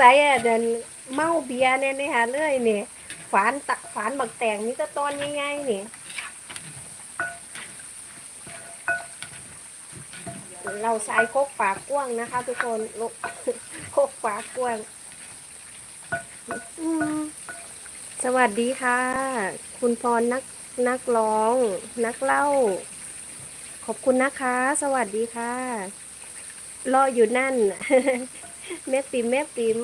ใส่อะเดินเมาเบียร์เนี่ยนี่ฮะเลยนี่ฝานตักฝานบักแตงนี่ก็ตอนยังไงนี่เราใส่โคกปากกว้างนะคะ ทุกคนลูกโคกปากกว้างสวัสดีค่ะ คุณพรนักนักร้อง นักเล่า ขอบคุณนะคะ สวัสดีค่ะ รออยู่นั่น แม่ติ๋มแม่ติ๋ม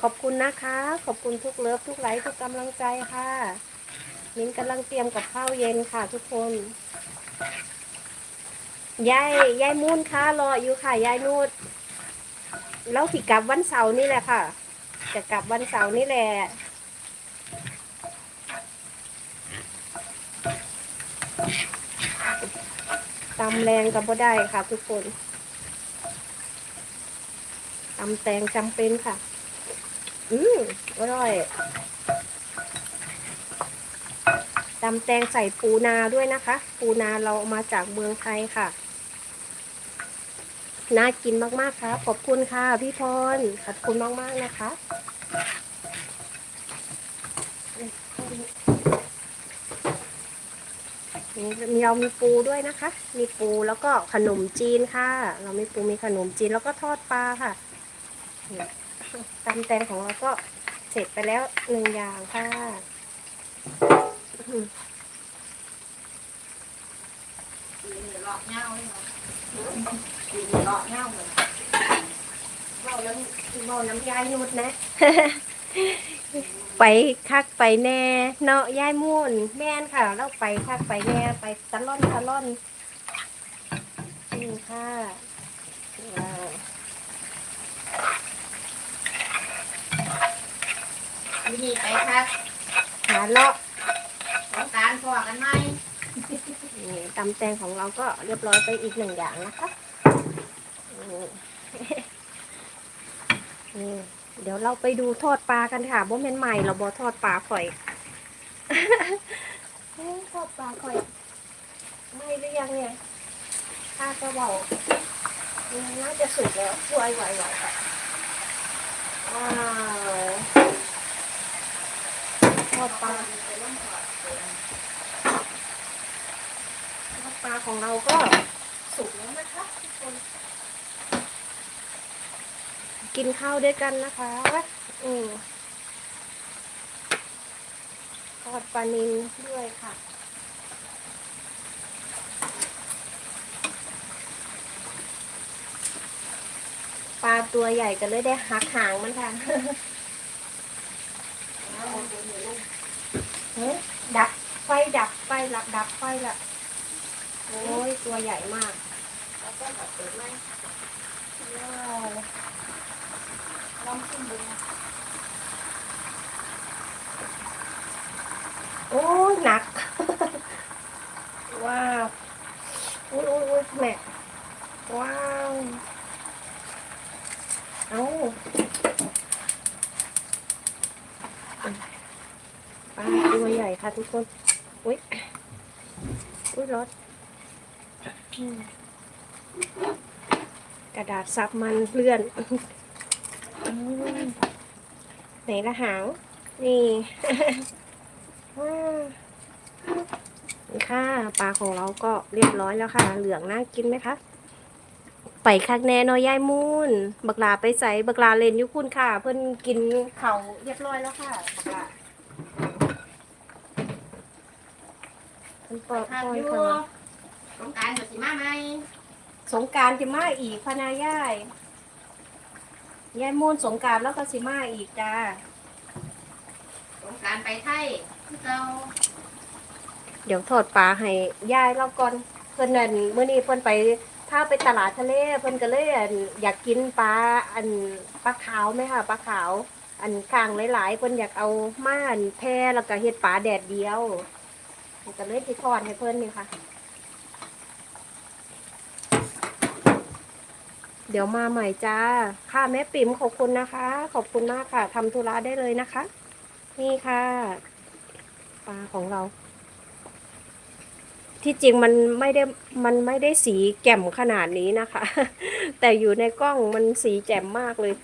ขอบคุณนะคะ ขอบคุณทุกเลิฟทุกไลค์ทุกกำลังใจค่ะมิ้นกำลังเตรียมกับข้าวเย็นค่ะ ทุกคนยายยายมูนค่ะรออยู่ค่ะยายนูดแล้วสิกลับวันเสาร์นี่แหละค่ะ จะกลับวันเสาร์นี่แหละตำแรงกับบ่ได้ค่ะ ทุกคน ตำแตงจำเป็นค่ะ อืมอร่อยตำแตงใส่ปูนาด้วยนะคะ ปูนาเราเอามาจากเมืองไทยค่ะ น่ากินมากๆครับขอบคุณค่ะพี่พร ขอบคุณมากๆนะคะมีเรามีปูด้วยนะคะ มีปูแล้วก็ขนมจีนค่ะ เรามีปูมีขนมจีนแล้วก็ทอดปลาค่ะ ตำแตงของเราก็เสร็จไปแล้วหนึ่งอย่างค่ะอืมหลอกเงาเลยเหรอหลอกเงาเลยเบาน้ำเบาน้ำยายนุดนะ ไปคักไปแน่ เนาะยายมุ่นแม่นค่ะ เราไปคักไปแน่ไปตะล่อนตะล่อนนี่ค่ะ ว้าววิธีไปครับหาเลาะสงกรารพอกันไหมนี่ตำแตงของเราก็เรียบร้อยไปอีกหนึ่งอย่างนะคะนี่นี่เดี๋ยวเราไปดูทอดปลากันค่ะบ่แม่นใหม่เราบอทอดปลาข่อยทอดปลาข่อย ไม่หรือยังเนี่ยข้าจะบอกน่าจะสุกแล้วไหวไหวไหวค่ะว้าวทอดปลา ทอดปลา ของเราก็สุกแล้วนะคะทุกคน กินข้าวด้วยกันนะคะอืมทอดปลานิลด้วยค่ะปลาตัวใหญ่ก็เลยได้หักหางมันค่ะดับไฟดับไฟหลับดับไฟละ โอ้ยตัวใหญ่มากแล้วก็แบบเปิดไหมว้าวลองชิมดูนะโอ้ยหนัก ว้าวโอ้ยโอ้ยโอ้ยแม่ว้าวเอาปลาตัวใหญ่ค่ะทุกคน อุ้ยอุ้ยรถอืม กระดาษซับมันเลื่อนอไหนละหาง นี่ค่ะปลาของเราก็เรียบร้อยแล้วค่ะ เหลืองน่ากินไหมคะ ไปคักแน่นอยายมูนบักลาไปใส่บักลาเลนยุคุณค่ะ เพิ่อนกินเขาเรียบร้อยแล้วค่ะบักลาเพิ่นปล่อยครับปล่อยอยู่เขา สงกรารหมดสิมาไหมสงกรารจะมาอีกพะนายายยายมูนสงกรารแล้วก็สิมาอีกจ้าสงกรารไปไทยคือเราเดี๋ยวทอดปลาให้ยายเราก่อนเพิ่นนั่นเมื่อนี้เพิ่นไปถ้าไปตลาดทะเลเพิ่นก็เลยอั่นอยากกินปลาอันปลาขาวไหมค่ะปลาขาว อันข้างหลายๆเพิ่นอยากเอาม่านแพรแล้วก็เฮ็ดปลาแดดเดียวก็เลยสิทอดให้เพิ่นนี่ค่ะ เดี๋ยวมาใหม่จ้า ค่ะแม่ปิ๋มขอบคุณนะคะ ขอบคุณมากค่ะทำธุระได้เลยนะคะ นี่ค่ะปลาของเรา ที่จริงมันไม่ได้มันไม่ได้สีแก่มขนาดนี้นะคะ แต่อยู่ในกล้องมันสีแจ่มมากเลย